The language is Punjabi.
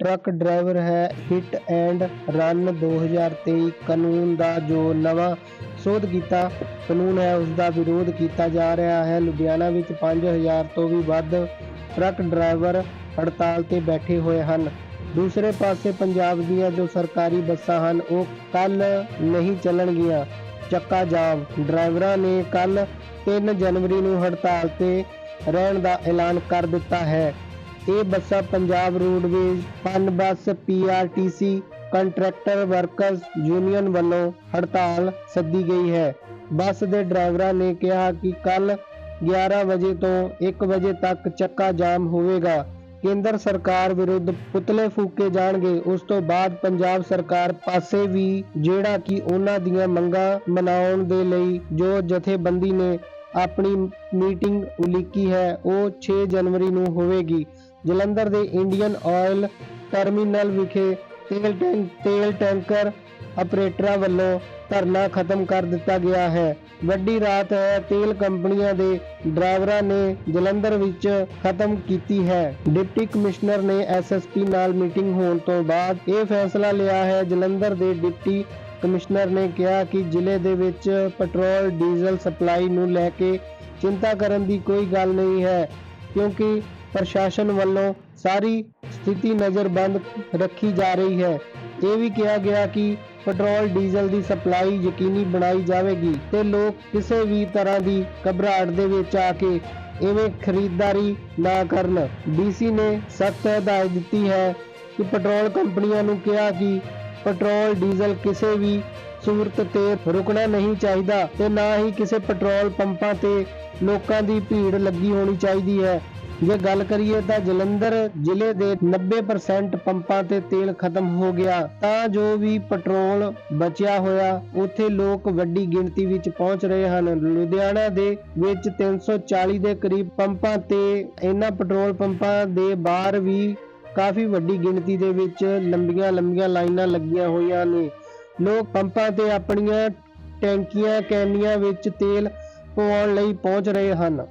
ਟਰੱਕ ਡਰਾਈਵਰ ਹੈ ਹਿੱਟ ਐਂਡ ਰਨ 2023 ਕਾਨੂੰਨ ਦਾ ਜੋ ਨਵਾਂ ਸੋਧ ਕੀਤਾ, ਕਾਨੂੰਨ ਹੈ ਉਸ ਦਾ ਵਿਰੋਧ ਕੀਤਾ ਜਾ ਰਿਹਾ ਹੈ। ਲੁਧਿਆਣਾ ਵਿੱਚ 5000 ਤੋਂ ਵੀ ਵੱਧ ਟਰੱਕ ਡਰਾਈਵਰ ਹੜਤਾਲ ਤੇ ਬੈਠੇ ਹੋਏ ਹਨ। ਦੂਸਰੇ ਪਾਸੇ ਪੰਜਾਬ ਦੀਆਂ ਜੋ ਸਰਕਾਰੀ ਬੱਸਾਂ ਹਨ, ਉਹ ਕੱਲ ਨਹੀਂ ਚੱਲਣਗੀਆਂ। ਚੱਕਾ ਜਾਮ। ਡਰਾਈਵਰਾਂ ਨੇ ਕੱਲ 3 ਜਨਵਰੀ ਨੂੰ ਹੜਤਾਲ ਤੇ ਰਹਿਣ ਦਾ ਐਲਾਨ ਕਰ ਦਿੱਤਾ ਹੈ। ਇਹ ਬੱਸਾਂ Punjab Roadways, Punbus PRTC contractor workers union ਵੱਲੋਂ ਹੜਤਾਲ ਸੱਦੀ ਗਈ ਹੈ। ਬੱਸ ਦੇ ਡਰਾਈਵਰਾਂ ਨੇ ਕਿਹਾ ਕਿ ਕੱਲ 11 ਵਜੇ ਤੋਂ 1 ਵਜੇ ਤੱਕ ਚੱਕਾ ਜਾਮ ਹੋਵੇਗਾ। ਕੇਂਦਰ ਸਰਕਾਰ ਵਿਰੁੱਧ ਪੁਤਲੇ ਫੂਕੇ ਜਾਣਗੇ। ਉਸ ਤੋਂ ਬਾਅਦ ਪੰਜਾਬ ਸਰਕਾਰ ਪਾਸੇ ਵੀ ਜਿਹੜਾ ਕਿ ਉਹਨਾਂ ਦੀਆਂ ਮੰਗਾਂ ਮਨਾਉਣ ਦੇ ਲਈ ਜੋ ਜਥੇਬੰਦੀ ਨੇ ਆਪਣੀ ਮੀਟਿੰਗ ਉਲੀਕੀ ਹੈ, ਉਹ 6 ਜਨਵਰੀ ਨੂੰ ਹੋਵੇਗੀ। ਜਲੰਧਰ ਦੇ ਇੰਡੀਅਨ ਆਇਲ ਟਰਮੀਨਲ ਵਿਖੇ ਤੇਲ ਟੈਂਕ ਤੇਲ ਟੈਂਕਰ ਆਪਰੇਟਰਾਂ ਵੱਲੋਂ ਧਰਨਾ ਖਤਮ ਕਰ ਦਿੱਤਾ ਗਿਆ ਹੈ। ਵੱਡੀ ਰਾਤ ਹੈ ਤੇਲ ਕੰਪਨੀਆਂ ਦੇ ਡਰਾਈਵਰਾਂ ਨੇ ਜਲੰਧਰ ਵਿੱਚ ਖਤਮ ਕੀਤੀ ਹੈ। ਡਿਪਟੀ ਕਮਿਸ਼ਨਰ ਨੇ ਐਸਐਸਪੀ ਨਾਲ ਮੀਟਿੰਗ ਹੋਣ ਤੋਂ ਬਾਅਦ ਇਹ ਫੈਸਲਾ ਲਿਆ ਹੈ। ਜਲੰਧਰ ਦੇ ਡਿਪਟੀ ਕਮਿਸ਼ਨਰ ਨੇ ਕਿਹਾ ਕਿ ਜ਼ਿਲ੍ਹੇ ਦੇ ਵਿੱਚ ਪੈਟਰੋਲ, ਡੀਜ਼ਲ ਸਪਲਾਈ ਨੂੰ ਲੈ ਕੇ ਚਿੰਤਾ ਕਰਨ ਦੀ ਕੋਈ ਗੱਲ ਨਹੀਂ ਹੈ, ਕਿਉਂਕਿ ਪ੍ਰਸ਼ਾਸਨ ਵੱਲੋਂ ਸਾਰੀ ਸਥਿਤੀ ਨਜ਼ਰਬੰਦ ਰੱਖੀ ਜਾ ਰਹੀ ਹੈ। ਇਹ ਵੀ ਕਿਹਾ ਗਿਆ ਕਿ ਪੈਟਰੋਲ, ਡੀਜ਼ਲ ਦੀ ਸਪਲਾਈ ਯਕੀਨੀ ਬਣਾਈ ਜਾਵੇਗੀ ਤੇ ਲੋਕ ਕਿਸੇ ਵੀ ਤਰ੍ਹਾਂ ਦੀ ਘਬਰਾਹਟ ਦੇ ਵਿੱਚ ਆ ਕੇ ਇਵੇਂ ਖਰੀਦਦਾਰੀ ਨਾ ਕਰਨ। ਡੀਸੀ ਨੇ ਸਖਤ ਹਦਾਇਤ ਦਿੱਤੀ ਹੈ ਕਿ ਪੈਟਰੋਲ ਕੰਪਨੀਆਂ ਨੂੰ ਕਿਹਾ ਕਿ ਪੈਟਰੋਲ, ਡੀਜ਼ਲ ਕਿਸੇ ਵੀ ਸੂਰਤ ਤੇ ਰੁਕਣਾ ਨਹੀਂ ਚਾਹੀਦਾ ਤੇ ਨਾ ਹੀ ਕਿਸੇ ਪੈਟਰੋਲ ਪੰਪਾਂ ਤੇ ਲੋਕਾਂ ਦੀ ਭੀੜ ਲੱਗੀ ਹੋਣੀ ਚਾਹੀਦੀ ਹੈ। ਜੇ ਗੱਲ ਕਰੀਏ ਤਾਂ ਜਲੰਧਰ ਜ਼ਿਲ੍ਹੇ ਦੇ 90% ਪੰਪਾਂ ਤੇ ਤੇਲ ਖਤਮ ਹੋ ਗਿਆ, ਤਾਂ ਜੋ ਵੀ ਪੈਟਰੋਲ ਬਚਿਆ ਹੋਇਆ, ਉੱਥੇ ਲੋਕ ਵੱਡੀ ਗਿਣਤੀ ਵਿੱਚ ਪਹੁੰਚ ਰਹੇ ਹਨ। ਲੁਧਿਆਣਾ ਦੇ ਵਿੱਚ 340 ਦੇ ਕਰੀਬ ਪੰਪਾਂ ਤੇ ਇਹਨਾਂ ਪੈਟਰੋਲ ਪੰਪਾਂ ਦੇ ਬਾਹਰ ਵੀ ਕਾਫੀ ਵੱਡੀ ਗਿਣਤੀ ਦੇ ਵਿੱਚ ਲੰਬੀਆਂ ਲੰਬੀਆਂ ਲਾਈਨਾਂ ਲੱਗੀਆਂ ਹੋਈਆਂ ਨੇ। ਲੋਕ ਪੰਪਾਂ ਤੇ ਆਪਣੀਆਂ ਟੈਂਕੀਆਂ, ਕੈਨੀਆਂ ਵਿੱਚ ਤੇਲ ਪਵਾਉਣ ਲਈ ਪਹੁੰਚ ਰਹੇ ਹਨ।